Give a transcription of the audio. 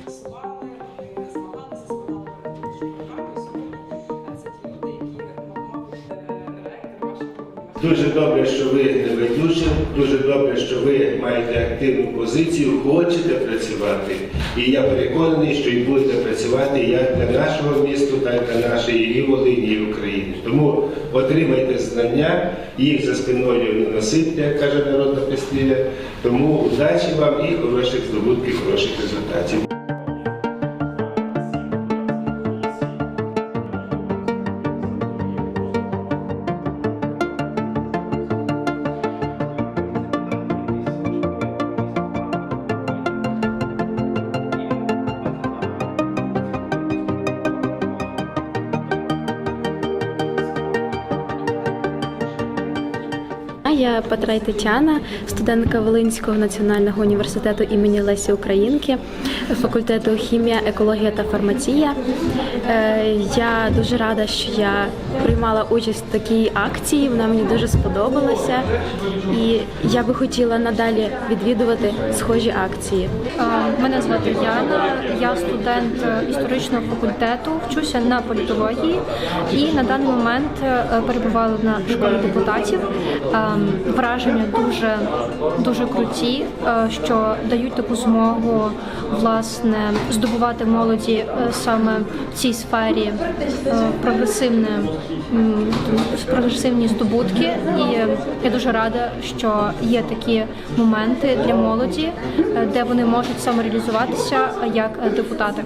Shabbat. Дуже добре, що ви не байдужі, дуже добре, що ви маєте активну позицію, хочете працювати. І я переконаний, що і будете працювати як для нашого міста, так і для нашої і Волині, і України. Тому отримайте знання, їх за спиною не носити, як каже народна прислів'я. Тому удачі вам і хороших здобутків, хороших результатів. Я Патрай Тетяна, студентка Волинського національного університету імені Лесі Українки, факультету хімія, екологія та фармація. Е, Я дуже рада, що я приймала участь в такій акції. Вона мені дуже сподобалася, і я би хотіла надалі відвідувати схожі акції. Мене звати Яна, я студент е, історичного факультету, вчуся на політології і на даний момент е, перебувала на школі депутатів. Враження дуже дуже круті, е, що дають таку змогу власне здобувати молоді е, саме в цій сфері е, прогресивне прогресивні здобутки. І я дуже рада, що є такі моменти для молоді, де вони можуть самореалізуватися як депутати.